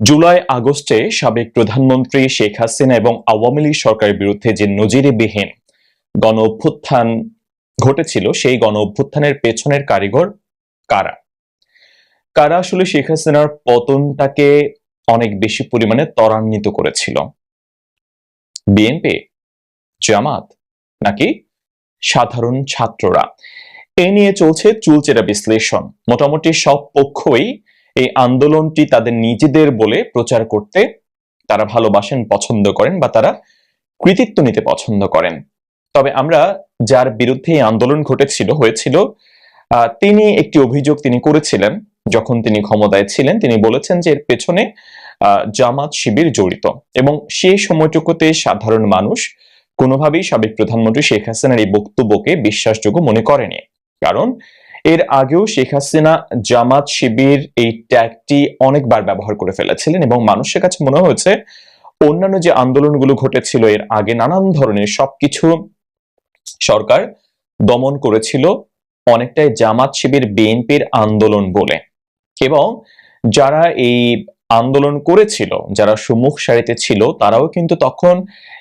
জুলাই আগস্টে সাবেক প্রধানমন্ত্রী শেখ হাসিনা এবং আওয়ামী লীগ সরকারের বিরুদ্ধে যে নজিরবিহীন গণ অভ্যুত্থান ঘটেছিল, সেই গণ অভ্যুত্থানের পেছনের কারিগর কারা? কারা আসলে শেখ হাসিনার পতনটাকে অনেক বেশি পরিমাণে ত্বরান্বিত করেছিল? বিএনপি, জামাত নাকি সাধারণ ছাত্ররা? এ নিয়ে চলছে চুলচেরা বিশ্লেষণ। মোটামুটি সব পক্ষই এই আন্দোলনটি তাদের নিজেদের বলে প্রচার করতে তারা ভালোবাসেন, পছন্দ করেন বা তারা কৃতিত্ব নিতে পছন্দ করেন। তবে আমরা যার বিরুদ্ধে এই আন্দোলন ঘটেছিল, হয়েছিল তিনি একটি অভিযোগ তিনি করেছিলেন। যখন তিনি ক্ষমতায় ছিলেন, তিনি বলেছেন যে এর পেছনে জামাত শিবির জড়িত এবং সেই সময়টুকুতে সাধারণ মানুষ কোনোভাবেই সাবেক প্রধানমন্ত্রী শেখ হাসিনার এই বক্তব্যকে বিশ্বাসযোগ্য মনে করেনি। কারণ এর আগেও শেখ হাসিনা জামাত শিবির এই ট্যাগটি অনেকবার ব্যবহার করে ফেলেছিলেন এবং মানুষের কাছে মনে হয়েছে অন্যান্য যে আন্দোলনগুলো ঘটেছিল, এর আগে নানান ধরনের সবকিছু সরকার দমন করেছিল অনেকটাই জামাত শিবির, বিএনপির আন্দোলন বলে। এবং যারা এই আন্দোলন করেছিল, যারা সম্মুখ সারিতে ছিল, তারাও কিন্তু তখন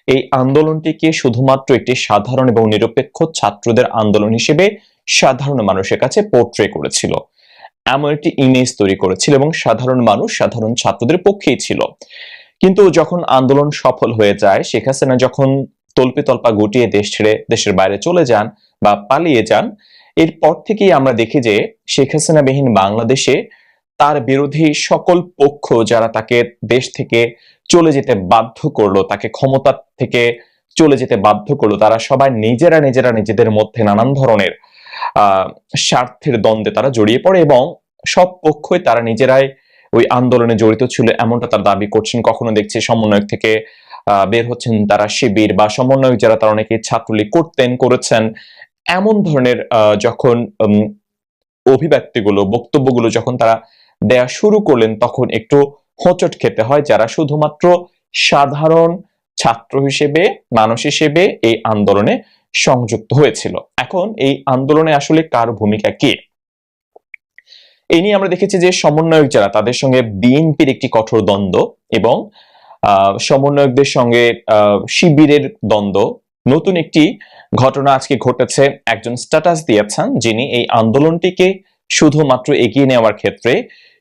এই আন্দোলনটিকে শুধুমাত্র একটি সাধারণ এবং নিরপেক্ষ ছাত্রদের আন্দোলন হিসেবে সাধারণ মানুষের কাছে পোর্ট্রে করেছিল। এমন একটি ইমেজ তৈরি করেছিল এবং সাধারণ মানুষ, সাধারণ ছাত্রদের পক্ষেই ছিল। কিন্তু যখন আন্দোলন সফল হয়ে যায়, শেখ হাসিনা যখন তল্পি তল্পা গুটিয়ে দেশ ছেড়ে, দেশের বাইরে চলে যান বা পালিয়ে যান, এরপর থেকেই আমরা দেখি যে শেখ হাসিনাবিহীন বাংলাদেশে তার বিরোধী সকল পক্ষ যারা তাকে দেশ থেকে চলে যেতে বাধ্য করল, তাকে ক্ষমতা থেকে চলে যেতে বাধ্য করল, তারা সবাই নিজেরা নিজেরা নিজেদের মধ্যে নানান ধরনের স্বার্থের দ্বন্দ্বে তারা জড়িয়ে পড়ে এবং সব পক্ষই তারা নিজেরাই ওই আন্দোলনে জড়িত ছিল এমনটা তারা দাবি করছেন। কখনো দেখছি সমন্বয়ক থেকে বের হচ্ছেন তারা শিবির বা সমন্বয়ক যারা তারা অনেকে ছাত্রলীগ করতেন, করেছেন। এমন ধরনের যখন অভিব্যক্তিগুলো, বক্তব্যগুলো যখন তারা দেয়া শুরু করলেন তখন একটু হোঁচট খেতে হয় যারা শুধুমাত্র সাধারণ ছাত্র হিসেবে, মানুষ হিসেবে এই আন্দোলনে সংযুক্ত হয়েছিল। এখন এই আন্দোলনে আসলে কার ভূমিকা কি? এই নিয়ে আমরা দেখেছি যে সমন্বয়ক যারা, তাদের সঙ্গে বিএনপির একটি কঠোর দ্বন্দ্ব এবং সমন্বয়কদের সঙ্গে শিবিরের দ্বন্দ্ব। নতুন একটি ঘটনা আজকে ঘটেছে, একজন স্ট্যাটাস দিয়েছেন যিনি এই আন্দোলনটিকে শুধুমাত্র এগিয়ে নেওয়ার ক্ষেত্রে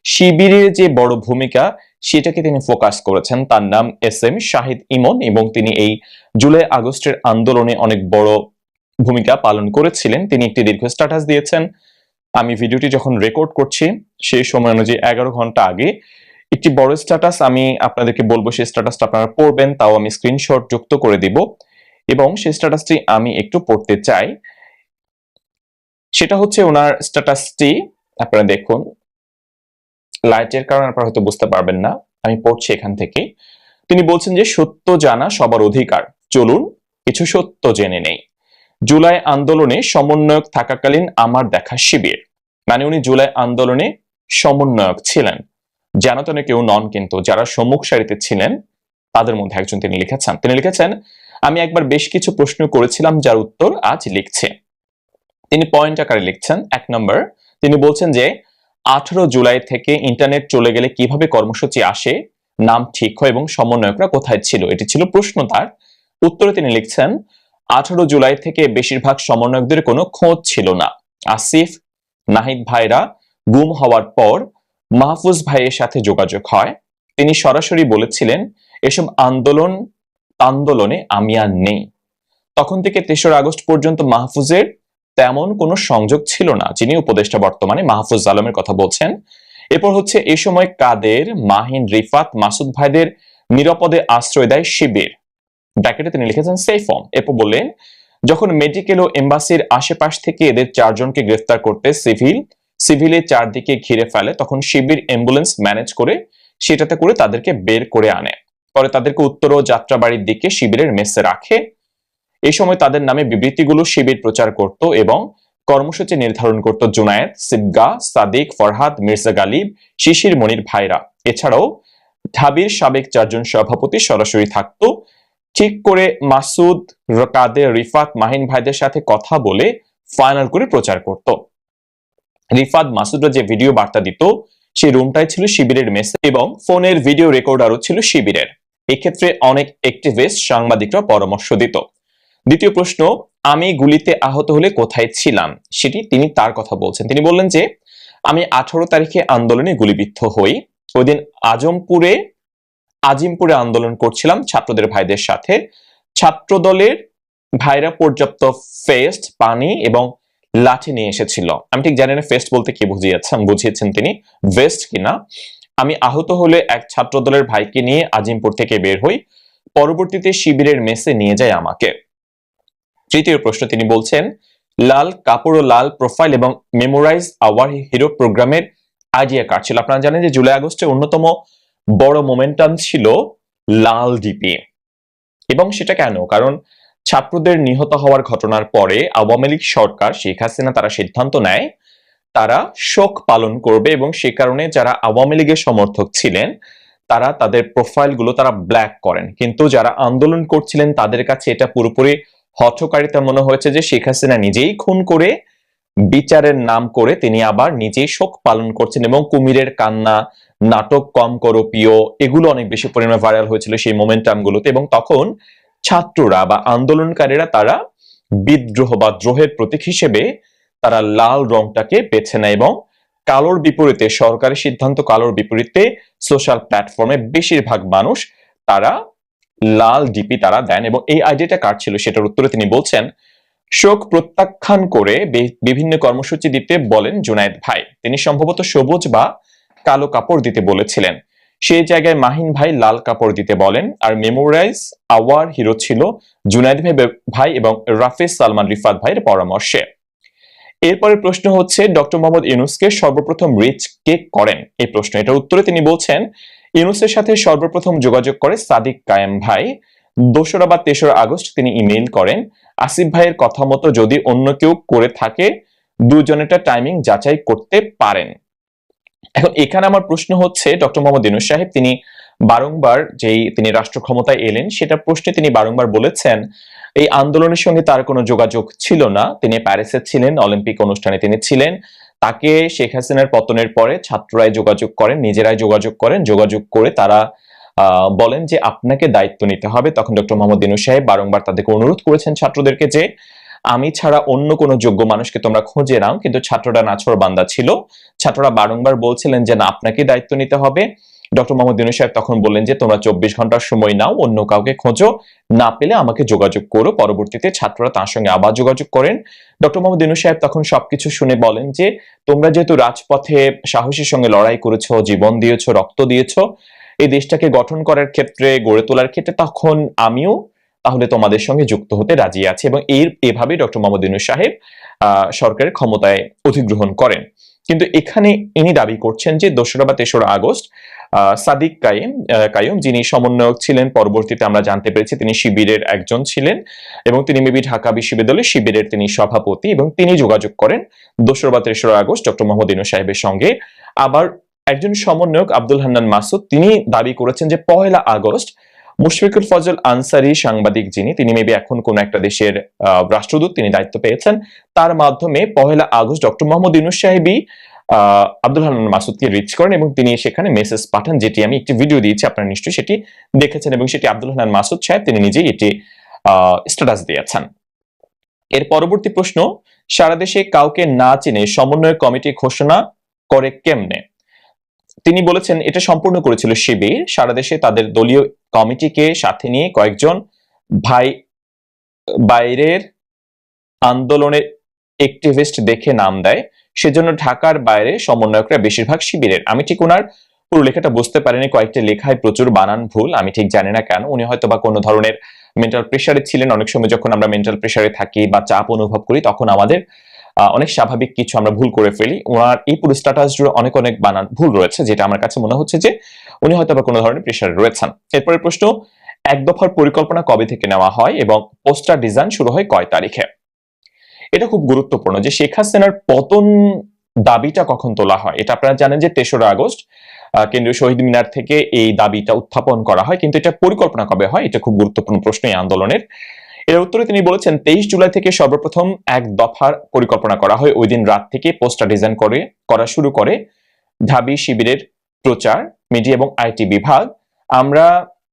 শিবিরের যে বড় ভূমিকা সেটাকে তিনি ফোকাস করেছেন। তার নাম এস এম শাহিদ ইমন এবং তিনি এই জুলাই আগস্টের আন্দোলনে অনেক বড় ভূমিকা পালন করেছিলেন। তিনি একটি দীর্ঘ স্ট্যাটাস দিয়েছেন। আমি ভিডিওটি যখন রেকর্ড করছি, সেই সময় অনুযায়ী এগারো ঘণ্টা আগে একটি বড় স্ট্যাটাস আমি আপনাদেরকে বলব, সেই স্ট্যাটাসটা আপনারা পড়বেন, তাও আমি স্ক্রিনশট যুক্ত করে দিব। এবং সেই স্ট্যাটাসটি আমি একটু পড়তে চাই। সেটা হচ্ছে ওনার স্ট্যাটাসটি আপনারা দেখুন লাইটের কারণে আপনারা হয়তো বুঝতে পারবেন না, আমি পড়ছি এখান থেকে। তিনি বলছেন যে, সত্য জানা সবার অধিকার। চলুন, কিছু সত্য জেনে নেই। জুলাই আন্দোলনে সমন্বয়ক থাকাকালীন আমার দেখা শিবির। মানে উনি জুলাই আন্দোলনে সমন্বয়ক ছিলেন। জানাতনে কেউ নন কিন্তু, যারা সম্মুখ সারিতে ছিলেন, তাদের মধ্যে একজন তিনি লিখেছেন। তিনি লিখেছেন, আমি একবার বেশ কিছু প্রশ্ন করেছিলাম যার উত্তর আজ লিখছে। তিনি পয়েন্ট আকারে লিখছেন, এক নম্বর। তিনি বলছেন যে আঠারো জুলাই থেকে ইন্টারনেট চলে গেলে কীভাবে কর্মসূচি আসে, নাম ঠিক হয় এবং সমন্বয়করা কোথায় ছিল? এটি ছিল প্রশ্ন তার। উত্তরে তিনি লিখছেন, আঠারো জুলাই থেকে বেশিরভাগ সমন্বয়কদের কোনো খোঁজ ছিল না। আসিফ, নাহিদ ভাইরা গুম হওয়ার পর মাহফুজ ভাইয়ের সাথে যোগাযোগ হয়। তিনি সরাসরি বলেছিলেন, এসব আন্দোলন, আন্দোলনে আমি আর নেই। তখন থেকে তেসরা আগস্ট পর্যন্ত মাহফুজের তেমন কোনো সংযোগ ছিল না, যিনি উপদেষ্টা বর্তমানে মাহফুজ আলমের কথা বলছেন। এরপর হচ্ছে এই সময় কাদের, মাহিন, রিফাত, মাসুদ ভাইদের নিরাপদে আশ্রয় দেয় শিবির। ব্র্যাকেটে তিনি লিখেছেন সেফম এরপর বললেন, যখন মেডিকেল ও এম্বাসির আশেপাশ থেকে এদের চারজনকে গ্রেফতার করতে সিভিল সিভিলে চারদিকে ঘিরে ফেলে, তখন শিবির অ্যাম্বুলেন্স ম্যানেজ করে সেটাতে করে তাদেরকে বের করে আনে। পরে তাদেরকে উত্তর ও যাত্রাবাড়ির দিকে শিবিরের মেসে রাখে। এই সময় তাদের নামে বিবৃতিগুলো শিবির প্রচার করত এবং কর্মসূচি নির্ধারণ করত জুনায়েদ, সিবগা, সাদিক, ফরহাদ, মির্জা গালিব, শিশির, মনির ভাইরা। এছাড়াও ঢাবির সাবেক চারজন সভাপতি সরাসরি থাকতো। ঠিক করে মাসুদ কাদের রিফাত, মাহিন ভাইদের সাথে কথা বলে ফাইনাল করে প্রচার করত। রিফাত মাসুদরা যে ভিডিও বার্তা দিত, সেই রুমটাই ছিল শিবিরের মেস এবং ফোনের ভিডিও রেকর্ডারও ছিল শিবিরের। এক্ষেত্রে অনেক অ্যাক্টিভিস্ট সাংবাদিকরা পরামর্শ দিত। দ্বিতীয় প্রশ্ন, আমি গুলিতে আহত হলে কোথায় ছিলাম? সেটি তিনি তার কথা বলছেন। তিনি বললেন যে, আমি আঠারো তারিখে আন্দোলনে গুলিবিদ্ধ হই। ওই দিন আজমপুরে, আজিমপুরে আন্দোলন করছিলাম ছাত্রদের ভাইদের সাথে। ছাত্র দলের ভাইরা পর্যাপ্ত ফেস্ট, পানি এবং লাঠি নিয়ে এসেছিল। আমি ঠিক জানি না ফেস্ট বলতে কি বুঝিয়েছেন বুঝিয়েছেন তিনি। ভেস্ট কিনা আমি আহত হলে এক ছাত্র দলের ভাইকে নিয়ে আজিমপুর থেকে বের হই। পরবর্তীতে শিবিরের মেসে নিয়ে যায় আমাকে। তৃতীয় প্রশ্ন তিনি বলছেন, লাল কাপড় ও লাল প্রোফাইল এবং মেমোরাইজ আওয়ার হিরো প্রোগ্রামের আইডিয়া কার্ড ছিল? আপনারা জানেন যে জুলাই আগস্টে অন্যতম বড় মোমেন্টাম ছিল লাল ডিপি এবং সেটা কেন? কারণ ছাত্রদের নিহত হওয়ার ঘটনার পরে আওয়ামী লীগ সরকার, শেখ হাসিনা তারা সিদ্ধান্ত নেয়, তারা শোক পালন করবে এবং সে কারণে যারা আওয়ামী লীগের সমর্থক ছিলেন, তারা তাদের প্রোফাইলগুলো তারা ব্ল্যাক করেন। কিন্তু যারা আন্দোলন করছিলেন, তাদের কাছে এটা পুরোপুরি হঠকারিতা মনে হয়েছে যে শেখ হাসিনা নিজেই খুন করে বিচারের নাম করে তিনি আবার নিজেই শোক পালন করছেন এবং কুমিরের কান্না, নাটক কম করো প্রিয় এগুলো অনেক বেশি পরিমাণে ভাইরাল হয়েছিল সেই মোমেন্টাম গুলোতে এবং তখন ছাত্ররা বা আন্দোলনকারীরা তারা বিদ্রোহ বা দ্রোহের প্রতীক হিসেবে তারা লাল রংটাকে বেছে নেয় এবং কালোর বিপরীতে, সরকারি সিদ্ধান্ত কালোর বিপরীতে সোশ্যাল প্ল্যাটফর্মে বেশিরভাগ মানুষ তারা লাল ডিপি তারা দেন এবং এই আইডিয়াটা কার ছিল সেটার উত্তরে তিনি বলছেন, শোক প্রত্যাখ্যান করে বিভিন্ন কর্মসূচি দিতে বলেন জুনায়েদ ভাই। তিনি সম্ভবত সবুজ বা কালো কাপড় দিতে বলেছিলেন। সেই জায়গায় মাহিন ভাই লাল কাপড় দিতে বলেন। আর মেমোরাইজ আওয়ার হিরো ছিল জুনায়েদ ভাই ভাই এবং রাফিজ সালমান রিফাত ভাইয়ের পরামর্শে। এরপরে প্রশ্ন হচ্ছে, ডক্টর মোহাম্মদ ইউনুসকে সর্বপ্রথম রিচ কে করেন? এই প্রশ্ন, এটার উত্তরে তিনি বলছেন ইউনুসের সাথে সর্বপ্রথম যোগাযোগ করে সাদিক কায়েম ভাই। দোসরা বা তেসরা আগস্ট তিনি ইমেইল করেন, আসিফ ভাইয়ের কথা মতো যদি অন্য কেউ করে থাকে দুজনেরটা টাইমিং যাচাই করতে পারেন। এখন এখানে আমার প্রশ্ন হচ্ছে, ডক্টর মোহাম্মদ ইউনুস সাহেব তিনি বারংবার যেই তিনি রাষ্ট্র ক্ষমতায় এলেন, সেটা প্রশ্নে তিনি বারংবার বলেছেন, এই আন্দোলনের সঙ্গে তার কোনো যোগাযোগ ছিল না। তিনি প্যারিসে ছিলেন, অলিম্পিক অনুষ্ঠানে তিনি ছিলেন। তাকে শেখ হাসিনার পতনের পরে ছাত্ররাই যোগাযোগ করেন, নিজেরাই যোগাযোগ করেন, যোগাযোগ করে তারা বলেন যে আপনাকে দায়িত্ব নিতে হবে। তখন ডক্টর মোহাম্মদ দিনু সাহেব বারংবার তাদেরকে অনুরোধ করেছেন ছাত্রদেরকে যে, আমি ছাড়া অন্য কোনো যোগ্য মানুষকে তোমরা খুঁজে নাও। কিন্তু ছাত্ররা নাছর বান্দা ছিল। ছাত্ররা বারংবার বলছিলেন যে, না আপনাকে দায়িত্ব নিতে হবে। ডক্টর মোহাম্মদ ইনু সাহেব তখন বললেন যে, তোমরা চব্বিশ ঘণ্টার সময় নাও, অন্য কাউকে খোঁজো। না পেলে আমাকে যোগাযোগ করো। পরবর্তীতে ছাত্ররা তার সঙ্গে আবার যোগাযোগ করেন। ডক্টর মোহাম্মদ ইনু সাহেব তখন সবকিছু শুনে বলেন যে, তোমরা যেহেতু রাজপথে সাহসীর সঙ্গে লড়াই করেছ, জীবন দিয়েছ, রক্ত দিয়েছ, এই দেশটাকে গঠন করার ক্ষেত্রে, গড়ে তোলার ক্ষেত্রে তখন আমিও তাহলে তোমাদের সঙ্গে যুক্ত হতে রাজি আছি। এবং এর এভাবে ডক্টর মোহাম্মদ ইউনুস সাহেব সরকারের ক্ষমতায় অধিগ্রহণ করেন। কিন্তু এখানে ইনি দাবি করছেন যে, দোসরা বা তেসরা আগস্ট সাদিক কাইম কাইম যিনি সমন্বয়ক ছিলেন, পরবর্তীতে আমরা জানতে পেরেছি তিনি শিবিরের একজন ছিলেন এবং তিনি মেবি ঢাকা বিশ্ববিদ্যালয়ের শিবিরের তিনি সভাপতি এবং তিনি যোগাযোগ করেন দোসরা বা তেসরা আগস্ট ডক্টর মোহাম্মদ সাহেবের সঙ্গে। আবার একজন সমন্বয়ক আব্দুল হান্নান মাসুদ, তিনি দাবি করেছেন যে পহেলা আগস্ট মুশফিকুল ফজল আনসারি সাংবাদিক যিনি, তিনি মেবি এখন কোন একটা দেশের রাষ্ট্রদূত, তিনি দায়িত্ব পেয়েছেন। তার মাধ্যমে পহেলা আগস্ট ডক্টর মোহাম্মদ ইউনুস সাহেবই আব্দুল হান্নান মাসুদকে রিচ করেন এবং তিনি সেখানে মেসেজ পাঠান, যেটি আমি একটি ভিডিও দিয়েছি, আপনারা নিশ্চয়ই সেটি দেখেছেন এবং সেটি আব্দুল হান্নান মাসুদ সাহেব, তিনি নিজেই এটি স্ট্যাটাস দিয়েছেন। এর পরবর্তী প্রশ্ন, সারা দেশে কাউকে না চিনে সমন্বয় কমিটি ঘোষণা করে কেমনে? তিনি বলেছেন, এটা সম্পূর্ণ করেছিল শিবির। সারা দেশে তাদের দলীয় কমিটিকে সাথে নিয়ে কয়েকজন ভাই, বাইরের আন্দোলনের অ্যাক্টিভিস্ট দেখে নাম দেয়। সেজন্য ঢাকার বাইরে সমন্বয়করা বেশিরভাগ শিবিরের। আমি ঠিক ওনার পুরো লেখাটা বুঝতে পারিনি, কয়েকটি লেখায় প্রচুর বানান ভুল, আমি ঠিক জানি না কেন। উনি হয়তো বা কোনো ধরনের মেন্টাল প্রেশারে ছিলেন, অনেক সময় যখন আমরা মেন্টাল প্রেশারে থাকি বা চাপ অনুভব করি, তখন আমাদের অনেক স্বাভাবিক কিছু আমরা ভুল করে ফেলি। ওনার এই পুরো স্ট্যাটাস জুড়ে অনেক অনেক বানান ভুল রয়েছে, যেটা আমার কাছে মনে হচ্ছে যে উনি হয়তো বা কোনো ধরনের প্রেশারে রয়েছেন। এরপরের প্রশ্ন, এক দফার পরিকল্পনা কবে থেকে নেওয়া হয় এবং পোস্টার ডিজাইন শুরু হয় কয় তারিখে? এটা খুব গুরুত্বপূর্ণ যে শেখ হাসিনার পতন দাবিটা কখন তোলা হয়। এটা আপনারা জানেন যে তেসরা আগস্ট কেন্দ্রীয় শহীদ মিনার থেকে এই দাবিটা উত্থাপন করা হয়। কিন্তু এটা পরিকল্পনা কবে হয়? এটা খুব গুরুত্বপূর্ণ প্রশ্ন এই আন্দোলনের। এর উত্তরে তিনি বলেছেন, তেইশ জুলাই থেকে সর্বপ্রথম এক দফার পরিকল্পনা করা হয়। ওই দিন রাত থেকে পোস্টার ডিজাইন করে, করা শুরু করে ঢাবি শিবিরের প্রচার, মিডিয়া এবং আইটি বিভাগ। আমরা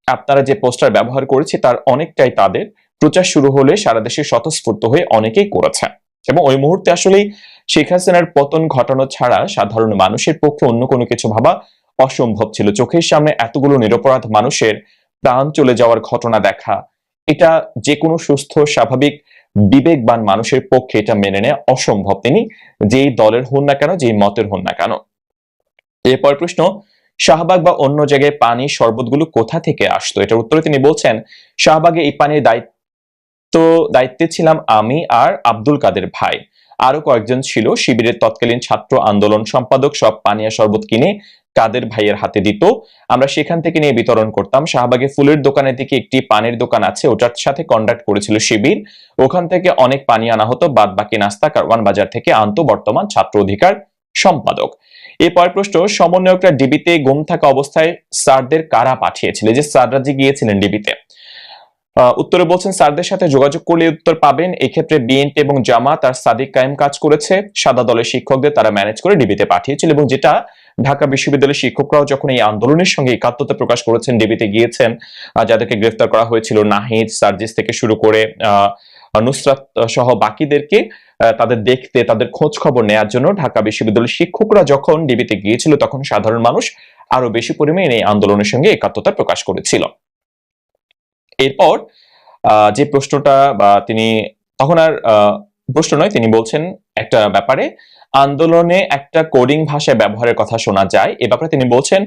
আপনারা যে পোস্টার ব্যবহার করেছি, তার অনেকটাই তাদের। প্রচার শুরু হলে সারা দেশে স্বতঃস্ফূর্ত হয়ে অনেকেই করেছে। এবং ওই মুহূর্তে আসলেই শেখ হাসিনার পতন ঘটানো ছাড়া সাধারণ মানুষের পক্ষে অন্য কোনো কিছু ভাবা অসম্ভব ছিল। চোখের সামনে এতগুলো নিরপরাধ মানুষের প্রাণ চলে যাওয়ার ঘটনা দেখা, এটা যে কোনো সুস্থ, স্বাভাবিক, বিবেকবান মানুষের পক্ষে এটা মেনে নেওয়া অসম্ভব। তিনি যেই দলের হন না কেন, যেই মতের হন না কেন। এরপর প্রশ্ন, শাহবাগ বা অন্য জায়গায় পানি শরবতগুলো কোথা থেকে আসতো? এটার উত্তরে তিনি বলছেন, শাহবাগে এই পানির দায়িত্ব দায়িত্বে ছিলাম আমি আর আব্দুল কাদের ভাই। আরও কয়েকজন ছিল, শিবিরের তৎকালীন ছাত্র আন্দোলন সম্পাদক, সব পানীয় শরবত কিনে কাদের ভাইয়ের হাতে দিত। আমরা সেখান থেকে নিয়ে বিতরণ করতাম। শাহবাগে ফুলের দোকানের দিকে একটি পানির দোকান আছে, ওটার সাথে কন্ডাক্ট করেছিল শিবির। ওখান থেকে অনেক পানি আনা হতো বাদ বাকি নাস্তা কারওয়ান বাজার থেকে আনতো বর্তমান ছাত্র অধিকার সম্পাদক। এরপর প্রশ্ন সমন্বয়করা ডিবিতে গুম থাকা অবস্থায় স্যারদের কারা পাঠিয়েছিল? যে স্যাররা যে গিয়েছিলেন ডিবিতে উত্তরে বলছেন, স্যারদের সাথে যোগাযোগ করলে উত্তর পাবেন। এক্ষেত্রে বিএনপি এবং জামাত আর সাদিক কায়েম কাজ করেছে। সাদা দলের শিক্ষকদের তারা ম্যানেজ করে ডিবিতে পাঠিয়েছিল এবং যেটা ঢাকা বিশ্ববিদ্যালয়ের শিক্ষকরাও যখন এই আন্দোলনের সঙ্গে একাত্মতা প্রকাশ করেছেন, ডিবিতে গিয়েছেন যাদেরকে গ্রেফতার করা হয়েছিল নাহিদ, সার্জিস থেকে শুরু করে নুসরাত সহ বাকিদেরকে তাদের দেখতে, তাদের খোঁজ খবর নেয়ার জন্য ঢাকা বিশ্ববিদ্যালয়ের শিক্ষকরা যখন ডিবিতে গিয়েছিল, তখন সাধারণ মানুষ আরও বেশি পরিমাণে এই আন্দোলনের সঙ্গে একাত্মতা প্রকাশ করেছিল। এরপর যে প্রশ্নটা বা তিনি, তখন আর প্রশ্ন নয়, তিনি বলছেন একটা ব্যাপারে, আন্দোলনে একটা কোডিং ভাষায় ব্যবহারের কথা শোনা যায়। এ ব্যাপারে তিনি বলছেন,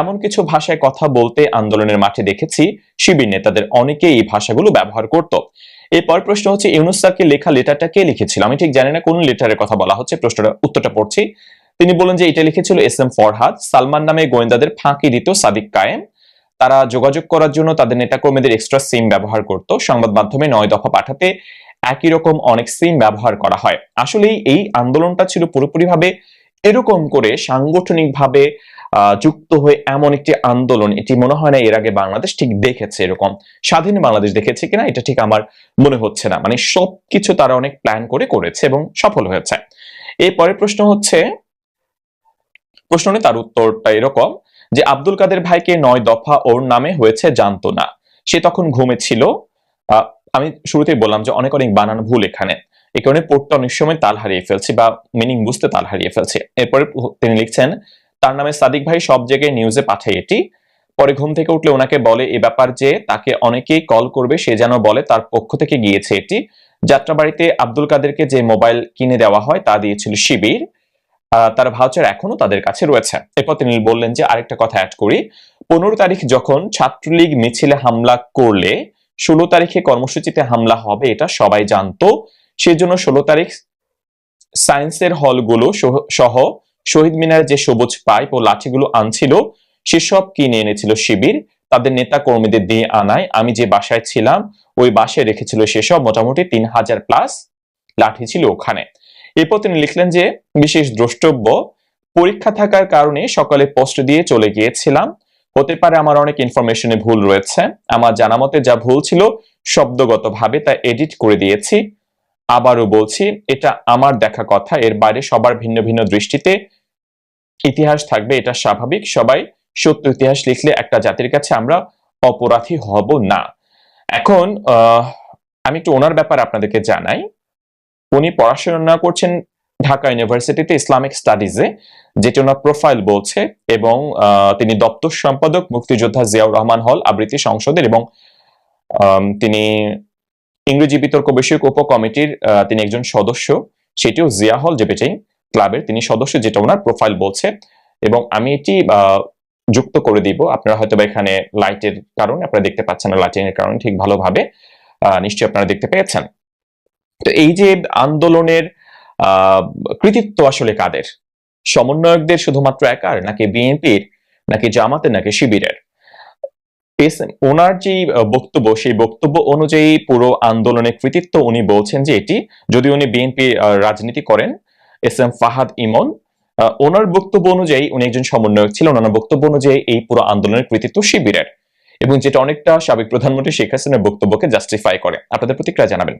এমন কিছু ভাষায় কথা বলতে আন্দোলনের মাঠে দেখেছি, শিবির নেতাদের অনেকে এই ভাষাগুলো ব্যবহার করত। এরপর প্রশ্ন হচ্ছে, ইউনুস স্যারকে লেখা লেটারটা কে লিখেছিল? আমি ঠিক জানি না কোন লেটারের কথা বলা হচ্ছে, প্রশ্নটা, উত্তরটা পড়ছি। তিনি বলেন যে এটা লিখেছিল এস এম ফরহাদ, সালমান নামে গোয়েন্দাদের ফাঁকি দিত সাদিক কায়েম। তারা যোগাযোগ করার জন্য তাদের নেতাকর্মীদের এক্সট্রা সিম ব্যবহার করত। সংবাদ মাধ্যমে নয় দফা পাঠাতে একই রকম অনেক সিম ব্যবহার করা হয়। আসলে এই আন্দোলনটা ছিল পুরোপুরিভাবে এরকম করে সাংগঠনিকভাবে যুক্ত হয়ে এমন একটি আন্দোলন। এটি মনে হয় না এর আগে বাংলাদেশ ঠিক দেখেছে এরকম। স্বাধীন বাংলাদেশ দেখেছে কিনা এটা ঠিক আমার মনে হচ্ছে না। মানে সবকিছু তারা অনেক প্ল্যান করে করেছে এবং সফল হয়েছে। এরপরে প্রশ্ন হচ্ছে, প্রশ্ন তার উত্তরটা এরকম যে আব্দুল কাদের ভাইকে নয় দফা ওর নামে হয়েছে জানতো না। সে তখন ঘুমেছিল আহ, আমি শুরুতেই বললাম যে অনেক অনেক বানান ভুল এখানে। এই কারণে পড়তে অনেক সময় তাল হারিয়ে ফেলছি বা মিনিং বুঝতে তাল হারিয়ে ফেলছি। এরপরে তিনি লিখছেন তার নামে সাদিক ভাই সব জায়গায় নিউজে পাঠায় এটি। পরে ঘুম থেকে উঠলে ওনাকে বলে এ ব্যাপার যে তাকে অনেকেই কল করবে সে যেন বলে তার পক্ষ থেকে গিয়েছে এটি। যাত্রাবাড়িতে আব্দুল কাদেরকে যে মোবাইল কিনে দেওয়া হয় তা দিয়েছিল শিবির। তার ভাউচার এখনও তাদের কাছে রয়েছে। এরপর তিনি বললেন যে আরেকটা কথা অ্যাড করি। পনেরো তারিখ যখন ছাত্রলীগ মিছিলে হামলা করলে, ষোলো তারিখে কর্মসূচিতে হামলা হবে এটা সবাই জানতো। সেজন্য ষোলো তারিখ সায়েন্সের হলগুলো সহ- সহ শহীদ মিনার যে সবুজ পাইপ ও লাঠিগুলো আনছিল, সেসব কিনে এনেছিল শিবির। তাদের নেতা কর্মীদের দিয়ে আনায়। আমি যে বাসায় ছিলাম, ওই বাসায় রেখেছিল সেসব। মোটামুটি তিন হাজার প্লাস লাঠি ছিল ওখানে। এরপর তিনি লিখলেন যে, বিশেষ দ্রষ্টব্য, পরীক্ষা থাকার কারণে সকালে পোস্ট দিয়ে চলে গিয়েছিলাম। হতে পারে আমার অনেক ইনফরমেশনে ভুল রয়েছে। আমার জানা মতে যা ভুল ছিল, শব্দগতভাবে তা এডিট করে দিয়েছি। আবারও বলছি, এটা আমার দেখা কথা। এর বাইরে সবার ভিন্ন ভিন্ন দৃষ্টিতে ইতিহাস থাকবে, এটা স্বাভাবিক। সবাই সত্য ইতিহাস লিখলে একটা জাতির কাছে আমরা অপরাধী হব না। এখন আমি একটু ওনার ব্যাপারে আপনাদেরকে জানাই। উনি পড়াশোনা করছেন ঢাকা ইউনিভার্সিটিতে ইসলামিক স্টাডিজে, যেটি ওনার প্রোফাইল বলছে, এবং তিনি দপ্তর সম্পাদক মুক্তিযোদ্ধা জিয়াউর রহমান হল, আবৃত্তি সংসদের, এবং তিনি ইংরেজি বিতর্ক বিষয়ক উপ কমিটির তিনি একজন সদস্য, সেটিও জিয়া হল জেপেটিং ক্লাবের তিনি সদস্য, যেটা ওনার প্রোফাইল বলছে, এবং আমি এটি যুক্ত করে দিব। আপনারা হয়তো বা এখানে লাইটের কারণে, আপনারা দেখতে পাচ্ছেন না লাইটিং এর কারণে ঠিক ভালোভাবে নিশ্চয়ই আপনারা দেখতে পেয়েছেন। তো এই যে আন্দোলনের কৃতিত্ব আসলে কাদের? সমন্বয়কদের শুধুমাত্র একার, নাকি বিএনপির, নাকি জামাতের, নাকি শিবিরের? ওনার যে বক্তব্য, সেই বক্তব্য অনুযায়ী পুরো আন্দোলনের কৃতিত্ব উনি বলছেন যে এটি, যদি উনি বিএনপি রাজনীতি করেন, এস, এম ফাহাদ ইমন ওনার বক্তব্য অনুযায়ী উনি একজন সমন্বয়ক ছিলেন, ওনার বক্তব্য অনুযায়ী এই পুরো আন্দোলনের কৃতিত্ব শিবিরের। এবং যেটা অনেকটা সাবেক প্রধানমন্ত্রী শেখ হাসিনার বক্তব্যকে জাস্টিফাই করে। আপনাদের প্রতিক্রিয়া জানাবেন।